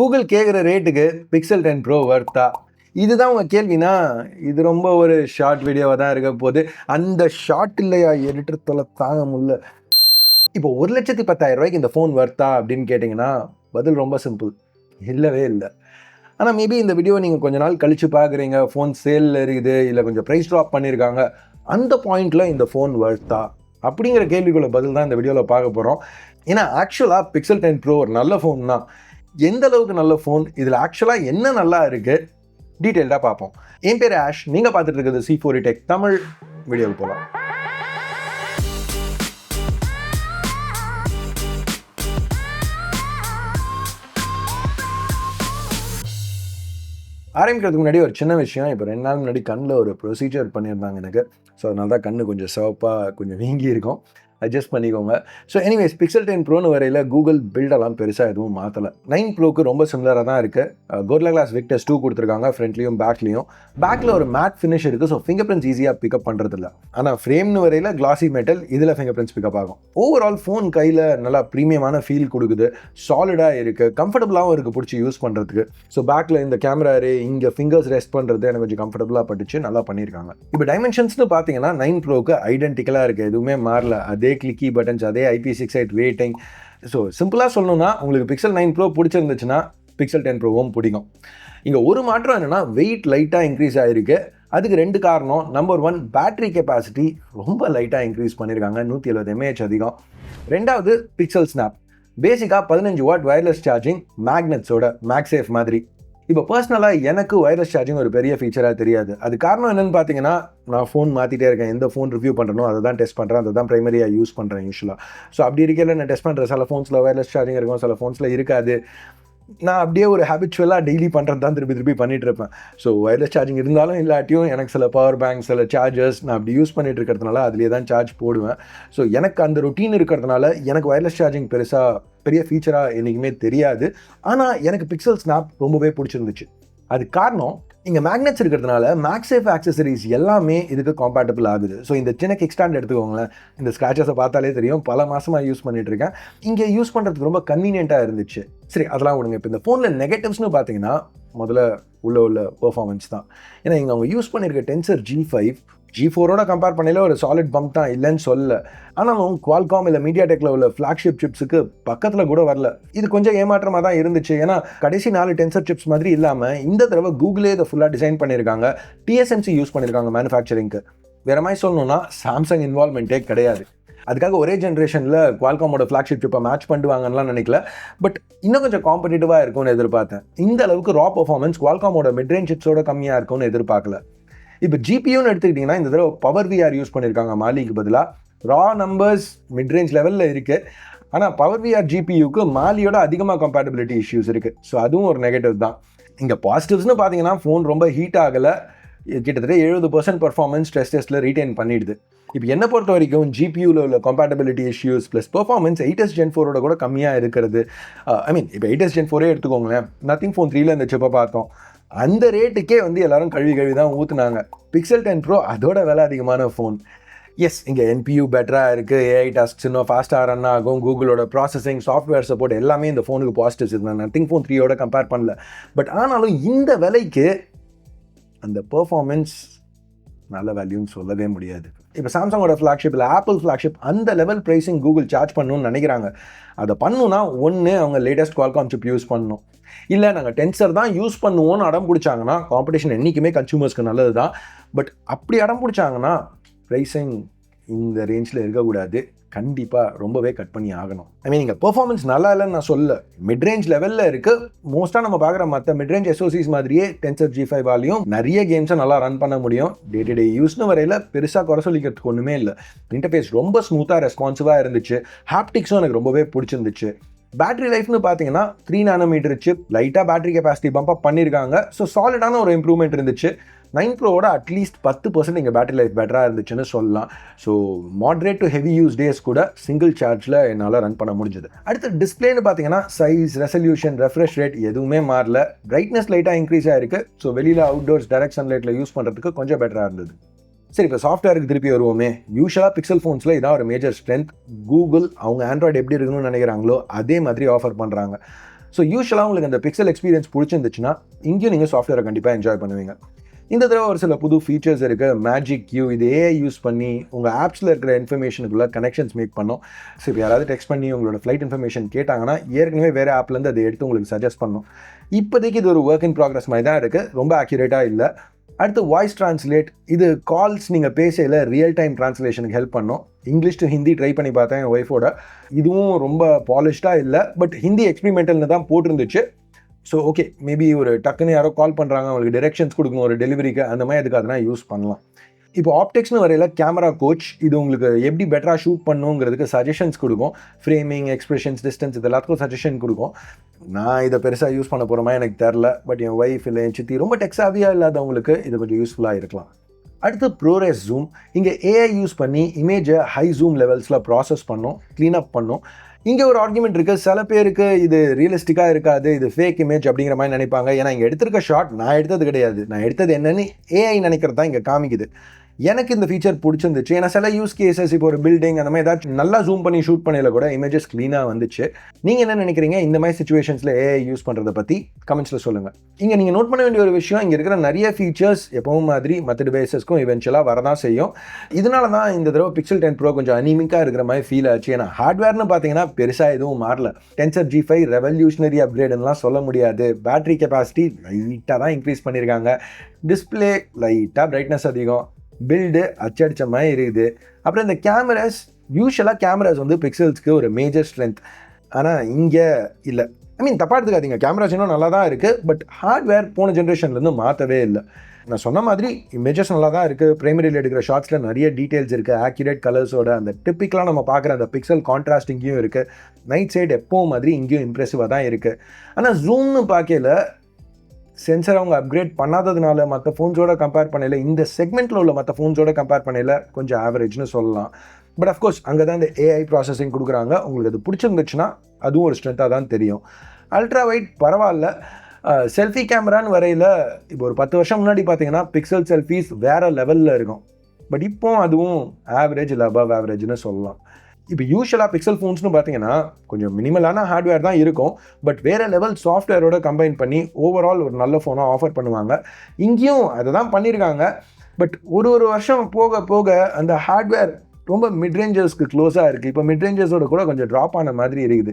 Google கேட்குற ரேட்டுக்கு pixel ten bro Wardha இதுதான் உங்கள் கேள்வினா இது ரொம்ப ஒரு ஷார்ட் வீடியோவாக தான் இருக்க போகுது. அந்த ஷார்ட் இல்லையா? எடிட்டர் தொலை தாங்க முடியல. இப்போ ஒரு லட்சத்தி பத்தாயிரம் ரூபாய்க்கு இந்த ஃபோன் வர்த்தா அப்படின்னு கேட்டிங்கன்னா பதில் ரொம்ப சிம்பிள் இல்லவே இல்லை. ஆனால் மேபி இந்த வீடியோ நீங்கள் கொஞ்ச நாள் கழித்து பார்க்குறீங்க ஃபோன் சேலில் இருக்குது இல்லை கொஞ்சம் ப்ரைஸ் ட்ராப் பண்ணியிருக்காங்க அந்த பாயிண்டில் இந்த ஃபோன் வர்த்தா அப்படிங்கிற கேள்விக்குள்ள பதில் தான் இந்த வீடியோவில் பார்க்க போகிறோம் ஏன்னா ஆக்சுவலாக பிக்சல் டென் ப்ரோ ஒரு நல்ல ஃபோன் தான். எந்த அளவுக்கு நல்ல ஃபோன் இதில் ஆக்சுவலாக என்ன நல்லா இருக்குது டீட்டெயில்டாக பார்ப்போம். என் பேர் ஆஷ் நீங்கள் பார்த்துட்டு இருக்கிறது சி ஃபோர் டெக் தமிழ் வீடியோவில் போகலாம். ஆரம்பிக்கிறதுக்கு முன்னாடி ஒரு சின்ன விஷயம். இப்போ ரெண்டு நாள் முன்னாடி கண்ணில் ஒரு ப்ரொசீஜர் பண்ணியிருந்தாங்க எனக்கு. ஸோ அதனால தான் கண்ணு கொஞ்சம் சிவப்பாக கொஞ்சம் வீங்கி இருக்கும் அட்ஜஸ்ட் பண்ணிக்கோங்க. ஸோ எனிவேஸ் பிக்சல் டென் ப்ரோன்னு வரையில் கூகுள் பில்டெல்லாம் பெருசாக எதுவும் மாற்றலை நைன் ப்ரோக்கு ரொம்ப சிமிலராக தான் இருக்குது கோர்லா கிளாஸ் விக்டர்ஸ் டூ கொடுத்துருக்காங்க ஃப்ரண்ட்லேயும் பேக்லேயும் பேக்கில் ஒரு மேட் ஃபினிஷ் இருக்குது ஸோ ஃபிங்கர் பிரிண்ட்ஸ் ஈஸியாக பிக்கப் பண்ணுறதில்ல ஆனால் ஃப்ரேம்னு வரையில் கிளாசி மெட்டல் இதில் ஃபிங்கர் பிரிண்ட்ஸ் பிக்கப் ஆகும். ஓவரால் ஃபோன் கையில் நல்லா ப்ரீமியமான ஃபீல் கொடுக்குது. சாலிடாக இருக்குது கம்ஃபர்டபுளாகவும் இருக்குது பிடிச்சி யூஸ் பண்ணுறதுக்கு ஸோ பேக்கில் இந்த கேமரா ரே இங்கே ஃபிங்கர்ஸ் ரெஸ்ட் பண்ணுறது எனக்கு கொஞ்சம் கம்ஃபர்டபுளாக பட்டுச்சு நல்லா பண்ணியிருக்காங்க இப்போ டைமென்ஷன்ஸ்னு பார்த்தீங்கன்னா நைன் ப்ரோக்கு ஐடென்டிக்கலாக இருக்குது எதுவுமே மாறல. அதே கிளிக்கி பட்டன்ஸ் அதே ஐபி சிக்ஸ் எயிட் வெயிட்டிங் ஸோ சிம்பிளாக சொல்லணும்னா உங்களுக்கு பிக்சல் நைன் ப்ரோ பிடிச்சிருந்துச்சுன்னா பிக்சல் டென் ப்ரோவும் பிடிக்கும். இங்கே ஒரு மாற்றம் என்னென்னா வெயிட் லைட்டாக இன்க்ரீஸ் ஆகிருக்கு அதுக்கு ரெண்டு காரணம். நம்பர் ஒன் பேட்டரி கெப்பாசிட்டி ரொம்ப லைட்டாக இன்க்ரீஸ் பண்ணியிருக்காங்க நூற்றி எழுபது எம்ஏஹெச் அதிகம். ரெண்டாவது பிக்சல் ஸ்னாப் பேசிக்காக பதினஞ்சு வாட் வயர்லெஸ் சார்ஜிங் மேக்னெட்ஸோட மேக்ஸேஃப் மாதிரி. இப்போ பர்சனலாக எனக்கு ஒயர்லெஸ் சார்ஜிங் ஒரு பெரிய ஃபீச்சராக தெரியாது. அது காரணம் என்னென்னு பார்த்தீங்கன்னா நான் ஃபோன் மாற்றிட்டே இருக்கேன். எந்த ஃபோன் ரிவ்யூ பண்ணுறனோ அதை தான் டெஸ்ட் பண்ணுறேன் அதை தான் ப்ரைமரியாக யூஸ் பண்ணுறேன் யூஸ்வலாக ஸோ அப்படி இருக்கையில் நான் டெஸ்ட் பண்ணுறேன் சில ஃபோன்ஸில் ஒயர்லெஸ் சார்ஜிங் இருக்கும். சில ஃபோன்ஸில் இருக்காது. நான் அப்படியே ஒரு ஹேபிச்சுவலாக டெய்லி பண்ணுறது தான் திருப்பி திருப்பி பண்ணிட்டு இருப்பேன் ஸோ ஒயர்லெஸ் சார்ஜிங் இருந்தாலும் இல்லாட்டியும் எனக்கு சில பவர் பேங்க் சில சார்ஜர்ஸ் நான் அப்படி யூஸ் பண்ணிட்டு இருக்கிறதுனால அதுலேயே தான் சார்ஜ் போடுவேன். ஸோ எனக்கு அந்த ரொட்டீன் இருக்கிறதுனால எனக்கு ஒயர்லெஸ் சார்ஜிங் பெருசாக பெரிய ஃபீச்சராக என்றைக்குமே தெரியாது. ஆனால் எனக்கு பிக்சல் ஸ்னாப் ரொம்பவே பிடிச்சிருந்துச்சு. அது காரணம் இங்கே மேக்னெட்ஸ் இருக்கிறதுனால மேக்ஸேஃப் ஆக்சசரிஸ் எல்லாமே இதுக்கு காம்பேட்டபிள் ஆகுது. ஸோ இந்த சின்ன கிக் ஸ்டாண்ட் எடுத்துக்கோங்களேன். இந்த ஸ்க்ராச்சஸை பார்த்தாலே தெரியும். பல மாதமாக யூஸ் பண்ணிட்டு இருக்கேன். இங்கே யூஸ் பண்ணுறதுக்கு ரொம்ப கன்வீனியண்ட்டாக இருந்துச்சு. சரி அதெல்லாம் விடுங்க. இப்போ இந்த ஃபோனில் நெகட்டிவ்ஸ்னு பார்த்தீங்கன்னா முதல்ல உள்ள உள்ள பெர்ஃபார்மன்ஸ் தான். ஏன்னா இங்கே அவங்க யூஸ் பண்ணியிருக்க டென்சர் ஜி ஃபைவ் ஜி ஃபோரோட கம்பேர் பண்ணல ஒரு சாலிட் பம்ப் தான் இல்லைன்னு சொல்லல. ஆனாலும் குவால்காம் இல்லை மீடியா டெக்கில் உள்ள ஃப்ளாக்ஷிப் சிப்ஸுக்கு பக்கத்தில் கூட வரல. இது கொஞ்சம் ஏமாற்றமாக தான் இருந்துச்சு. ஏன்னா கடைசி நாலு டென்சர் சிப்ஸ் மாதிரி இல்லாமல் இந்த தடவை கூகுளே இதை ஃபுல்லாக டிசைன் பண்ணியிருக்காங்க டிஎஸ்எம்சி யூஸ் பண்ணியிருக்காங்க மேனுஃபேக்சரிங்க்கு வேற மாதிரி சொல்லணும்னா சாம்சங் இன்வால்மெண்ட்டே கிடையாது. அதுக்காக ஒரே ஜென்ரேஷனில் குவால்காமோட ஃப்ளாக்ஷிப் சிப்பை மேட்ச் பண்ணுவாங்கலாம் நினைக்கல. பட் இன்னும் கொஞ்சம் காம்படிட்டிவாக இருக்கும்னு எதிர்பார்த்தேன். இந்த அளவுக்கு ரா பர்ஃபார்மன்ஸ் குவால்காமோட மிட்ரேஞ்ச் சிப்ஸோட கம்மியாக இருக்கும்னு எதிர்பார்க்கல. இப்போ ஜிபியூன்னு எடுத்துக்கிட்டிங்கன்னா இந்த தடவை பவர் விஆர் யூஸ் பண்ணியிருக்காங்க மாலிக்கு பதிலாக ரா நம்பர்ஸ் மிட்ரேஞ்ச் லெவலில் இருக்குது ஆனால் பவர் விஆர் ஜிபியூக்கு மாலியோட அதிகமாக கம்பேட்டபிலிட்டி இஷ்யூஸ் இருக்குது ஸோ அதுவும் ஒரு நெகட்டிவ் தான். இங்கே பாசிட்டிவ்ஸ்னு பார்த்தீங்கன்னா ஃபோன் ரொம்ப ஹீட் ஆகலை. கிட்டத்தட்ட எழுபது பர்சன்ட் பர்ஃபார்மன்ஸ் ஸ்ட்ரெஸ் டெஸ்ட்டில் ரீட்டைன் பண்ணிடுது. இப்போ என்ன பொறுத்த வரைக்கும் ஜிபியூவில் உள்ள compatibility issues plus performance eight s gen ஃபோரோட கூட கம்மியாக இருக்கிறது. Uh, ஐ மீன் இப்போ எயிட்டஸ் ஜென் ஃபோரே எடுத்துக்கோங்களேன். நத்திங் ஃபோன் த்ரீல இந்த சிப்பை பார்த்தோம். அந்த ரேட்டுக்கே வந்து எல்லாரும் கழுவி கழுவி தான் ஊற்றுனாங்க பிக்சல் டென் ப்ரோ அதோட விலை அதிகமான ஃபோன் எஸ் இங்கே என்பியூ பெட்டராக இருக்குது ஏஐ டாஸ்க்ஸ் இன்னும் ஃபாஸ்ட்டாக ரன் ஆகும். கூகுளோட ப்ராசஸிங் சாஃப்ட்வேர் சப்போர்ட் எல்லாமே இந்த ஃபோனுக்கு பாசிட்டிவ்ஸ் இருந்தாங்க நத்திங் ஃபோன் த்ரீயோட கம்பேர் பண்ணல. பட் ஆனாலும் இந்த விலைக்கு அந்த பர்ஃபார்மன்ஸ் நல்ல வேல்யூன்னு சொல்லவே முடியாது. இப்போ சாம்சங்கோட ஃப்ளாக்ஷிப் இல்லை ஆப்பிள் ஃப்ளாக்ஷிப் அந்த லெவல் ப்ரைஸிங் கூகுள் சார்ஜ் பண்ணணும்னு நினைக்கிறாங்க. அதை பண்ணணும்னா ஒன்று அவங்க லேட்டஸ்ட் குவால்காம் சிப் யூஸ் பண்ணணும். இல்லை நாங்கள் டென்சர் தான் யூஸ் பண்ணுவோம்னு அடம் பிடிச்சாங்கன்னா காம்படிஷன் என்றைக்குமே கன்சூமர்ஸ்க்கு நல்லது தான் பட் அப்படி அடம் பிடிச்சாங்கன்னா ப்ரைஸிங் இந்த ரேஞ்சில் இருக்கக்கூடாது. கண்டிப்பாக ரொம்பவே கட் பண்ணி ஆகணும். ஐ மீன் இங்கே பெர்ஃபார்மன்ஸ் நல்லா இல்லைன்னு நான் சொல்ல மிட் ரேஞ்ச் லெவலில் இருக்குது மோஸ்ட்டாக நம்ம பார்க்குற மற்ற மிட் ரேஞ்ச் எஸ்ஓசிஸ் மாதிரியே டென்சர் ஜி ஃபைவ் ஆலையும் நிறைய கேம்ஸை நல்லா ரன் பண்ண முடியும். டே டு டே யூஸ்னு வரையில் பெருசாக குறை சொல்லிக்கிறதுக்கு ஒன்றுமே இல்லை. இன்டர்ஃபேஸ் ரொம்ப ஸ்மூத்தாக ரெஸ்பான்சிவாக இருந்துச்சு. ஹாப்டிக்ஸும் எனக்கு ரொம்பவே பிடிச்சிருந்துச்சு. பேட்டரி லைஃப்னு பார்த்தீங்கன்னா த்ரீ நானோமீட்டர் சிப் லைட்டாக பேட்டரி கெப்பாசிட்டி பம்ப் அப் பண்ணியிருக்காங்க ஸோ சாலிடான ஒரு இம்ப்ரூவ்மெண்ட் இருந்துச்சு. நைன் ப்ரோவோட அட்லீஸ்ட் பத்து பர்சன்ட் இங்கே பேட்டரி லைஃப் பெட்டராக இருந்துச்சுன்னு சொல்லலாம். So moderate to heavy use days கூட சிங்கிள் சார்ஜில் என்னால் ரன் பண்ண முடிஞ்சது. அடுத்து டிஸ்பிளேன்னு பார்த்தீங்கன்னா சைஸ் ரெசல்யூஷன் ரெஃப்ரெஷ் ரேட் எதுவுமே மாறல. பிரைட்னஸ் லைட்டாக இன்க்ரீஸ் ஆகிருக்கு ஸோ வெளியில் அவுட்டோர்ஸ் டைரக்ட் சன்லைட்டில் யூஸ் பண்ணுறதுக்கு கொஞ்சம் பெட்டராக இருந்தது. சரி இப்போ சாஃப்ட்வேருக்கு திருப்பி வருவோமே. யூஸ்வலாக பிக்சல் ஃபோன்ஸில் இதான் ஒரு மேஜர் ஸ்ட்ரென்த் கூகுள் அவங்க ஆண்ட்ராய்டு எப்படி இருக்கணும்னு நினைக்கிறாங்களோ அதே மாதிரி ஆஃபர் பண்ணுறாங்க ஸோ யூஸ்வலாக உங்களுக்கு அந்த பிக்சல் எக்ஸ்பீரியன்ஸ் பிடிச்சிருந்துச்சுன்னா இங்கேயும் நீங்கள் சாஃப்ட்வேரை கண்டிப்பாக என்ஜாய் பண்ணுவீங்க. இந்த தடவை ஒரு சில புது ஃபீச்சர்ஸ் இருக்குது மேஜிக் கியூ இது ஏஐ யூஸ் பண்ணி உங்கள் ஆப்ஸில் இருக்கிற இன்ஃபர்மேஷனுக்குள்ள கனெக்ஷன்ஸ் மேக் பண்ணோம். ஸோ இப்போ யாராவது டெக்ஸ்ட் பண்ணி உங்களோட ஃப்ளைட் இன்ஃபர்மேஷன் கேட்டாங்கன்னா ஏற்கனவே வேறு ஆப்லேருந்து அதை எடுத்து உங்களுக்கு சஜஸ்ட் பண்ணோம். இப்போதைக்கு இது ஒரு ஒர்க் இன் ப்ராக்ரஸ் மாதிரி தான் இருக்குது ரொம்ப அக்யூரேட்டாக இல்லை. அடுத்து வாய்ஸ் ட்ரான்ஸ்லேட் இது கால்ஸ் நீங்கள் பேசையில் ரியல் டைம் ட்ரான்ஸ்லேஷனுக்கு ஹெல்ப் பண்ணோம். இங்கிலீஷ் டு ஹிந்தி ட்ரை பண்ணி பார்த்தேன் என் ஒய்ஃபோட இதுவும் ரொம்ப பாலிஷ்டாக இல்லை. பட் ஹிந்தி எக்ஸ்பிரிமெண்டல்னு தான் போட்டிருந்துச்சு. ஸோ ஓகே மேபி ஒரு டக்குன்னு யாரோ கால் பண்ணுறாங்க அவங்களுக்கு டிரெக்ஷன்ஸ் கொடுக்கணும் ஒரு டெலிவரிக்கு அந்த மாதிரி அதுக்கு அதெல்லாம் யூஸ் பண்ணலாம். இப்போ ஆப்டெக்ஸ்னு வரையில கேமரா கோச் இது உங்களுக்கு எப்படி பெட்டராக ஷூட் பண்ணுங்கிறதுக்கு சஜஷன்ஸ் கொடுக்கும். ஃப்ரேமிங் எக்ஸ்பிரஷன்ஸ் டிஸ்டன்ஸ் இது எல்லாத்துக்கும் சஜஷன் கொடுக்கும். நான் இதை பெருசாக யூஸ் பண்ண போகிறோமா எனக்கு தெரில பட் என் ஒய்ஃப் இல்லை என் சித்தி ரொம்ப டெக்ஸாவியாக இல்லாதவங்களுக்கு இது கொஞ்சம் யூஸ்ஃபுல்லாக இருக்கலாம். அடுத்து ப்ரோரேஸ் ஜூம் இங்கே ஏஐ யூஸ் பண்ணி இமேஜை ஹை ஜூம் லெவல்ஸில் ப்ராசஸ் பண்ணோம் அப் பண்ணோம். இங்கே ஒரு ஆர்குமெண்ட் இருக்குது சில பேருக்கு இது ரியலிஸ்டிக்காக இருக்காது இது ஃபேக் இமேஜ் அப்படிங்கிற மாதிரி நினைப்பாங்க. ஏன்னா இங்கே எடுத்திருக்க ஷாட் நான் எடுத்தது கிடையாது. நான் எடுத்தது என்னன்னு ஏஐ நினைக்கிறது தான் இங்கே காமிக்குது. எனக்கு இந்த ஃபீச்சர் பிடிச்சிருந்துச்சு. ஏன்னா சில யூஸ் கேசஸ் இப்போ ஒரு பில்டிங் அந்த மாதிரி ஏதாச்சும் நல்லா ஜூம் பண்ணி ஷூட் பண்ணல கூட இமேஜஸ் க்ளீனாக வந்துச்சு. நீங்கள் என்ன நினைக்கிறீங்க? இந்த மாதிரி சுச்சுவேஷன்ஸில் ஏஐ யூஸ் பண்ணுறதை பற்றி கமெண்ட்ஸில் சொல்லுங்கள் இங்கே நீங்கள் நோட் பண்ண வேண்டிய ஒரு விஷயம் இங்கே இருக்கிற நிறைய ஃபீச்சர்ஸ் எப்பவும் மாதிரி மற்ற டிவைசஸ்க்கும் இவென்ச்சுவலாக வரதான் செய்யும். இதனால தான் இந்த தடவை பிக்சல் டென் ப்ரோ கொஞ்சம் அனிமிக்காக இருக்கிற மாதிரி ஃபீல் ஆச்சு. ஏன்னா ஹார்ட்வேர்னு பார்த்தீங்கன்னா பெருசாக எதுவும் மாறல. டென்சர் ஜி ஃபைவ் ரெவல்யூஷனரி அப்கிரேடுலாம் சொல்ல முடியாது. பேட்டரி கெப்பாசிட்டி லைட்டாக தான் இன்க்ரீஸ் பண்ணியிருக்காங்க டிஸ்பிளே லைட்டாக பிரைட்னஸ் அதிகம். பில்டு அச்சடிச்ச மாதிரி இருக்குது. அப்புறம் இந்த கேமராஸ் யூஸ்வலாக கேமராஸ் வந்து பிக்சல்ஸ்க்கு ஒரு மேஜர் ஸ்ட்ரென்த் ஆனால் இங்கே இல்லை. ஐ மீன் தப்பாக எடுத்துக்காதீங்க. கேமராஸ் இன்னும் நல்லா தான் இருக்குது பட் ஹார்ட்வேர் போன ஜென்ரேஷன்லேருந்து மாற்றவே இல்லை. நான் சொன்ன மாதிரி இமேஜஸ் நல்லா தான் இருக்குது பிரைமரியில் எடுக்கிற ஷார்ட்ஸில் நிறைய டீட்டெயில்ஸ் இருக்குது ஆக்யூரேட் கலர்ஸோட அந்த டிப்பிக்கலாக நம்ம பார்க்குற அந்த பிக்சல் கான்ட்ராஸ்ட் இங்கேயும் இருக்குது நைட் சைடு எப்போவும் மாதிரி இங்கேயும் இம்ப்ரெசிவாக தான் இருக்குது ஆனால் ஜூம்னு பார்க்கல சென்சர் அவங்க அப்கிரேட் பண்ணாததுனால மற்ற ஃபோன்ஸோட கம்பேர் பண்ணல இந்த செக்மெண்ட்டில் உள்ள மற்ற ஃபோன்ஸோட கம்பேர் பண்ணல கொஞ்சம் ஆவரேஜ்னு சொல்லலாம். பட் அஃப்கோர்ஸ் அங்கே தான் இந்த ஏஐ ப்ராசஸிங் கொடுக்குறாங்க. உங்களுக்கு அது பிடிச்சிருந்துச்சுன்னா அதுவும் ஒரு ஸ்ட்ரென்த்தாக தான் தெரியும். அல்ட்ரா வைட் பரவாயில்ல. செல்ஃபி கேமரான்னு வரையில் இப்போ ஒரு பத்து வருஷம் முன்னாடி பார்த்தீங்கன்னா பிக்சல் செல்ஃபீஸ் வேறு லெவலில் இருக்கும். பட் இப்போ அதுவும் ஆவரேஜ் இல்லை அபவ் ஆவரேஜ்னு சொல்லலாம். இப்போ யூஸ்வலாக பிக்சல் ஃபோன்ஸ்னு பார்த்தீங்கன்னா கொஞ்சம் மினிமலான ஹார்ட்வேர் தான் இருக்கும். பட் வேறு லெவல் சாஃப்ட்வேரோட கம்பைன் பண்ணி ஓவரால் ஒரு நல்ல ஃபோனாக ஆஃபர் பண்ணுவாங்க. இங்கேயும் அதை தான் பண்ணியிருக்காங்க பட் ஒரு ஒரு வருஷம் போக போக அந்த ஹார்ட்வேர் ரொம்ப மிட்ரேஞ்சர்ஸ்க்கு க்ளோஸாக இருக்குது இப்போ மிட்ரேஞ்சர்ஸோட கூட கொஞ்சம் ட்ராப் ஆன மாதிரி இருக்குது.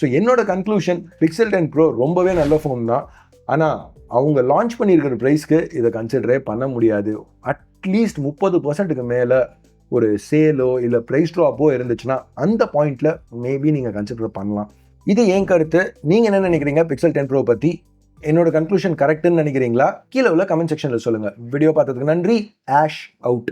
ஸோ என்னோட கன்க்ளூஷன் பிக்சல் டென் ப்ரோ ரொம்பவே நல்ல ஃபோன் தான். ஆனால் அவங்க லான்ச் பண்ணியிருக்கிற ப்ரைஸ்க்கு இதை கன்சிடரே பண்ண முடியாது. அட்லீஸ்ட் முப்பது பர்சன்ட்டுக்கு மேலே ஒரு சேலோ இல்லை ப்ரைஸ் ட்ராப்போ இருந்துச்சுன்னா அந்த பாயிண்ட்டில் மேபி நீங்கள் கன்சிடர் பண்ணலாம். இது ஏன் கருத்து? நீங்கள் என்ன நினைக்கிறீங்க? பிக்சல் டென் ப்ரோ பற்றி என்னோட கன்க்ளூஷன் கரெக்டுன்னு நினைக்கிறீங்களா? கீழே உள்ள கமெண்ட் செக்ஷனில் சொல்லுங்கள் வீடியோ பார்த்ததுக்கு நன்றி. Ash out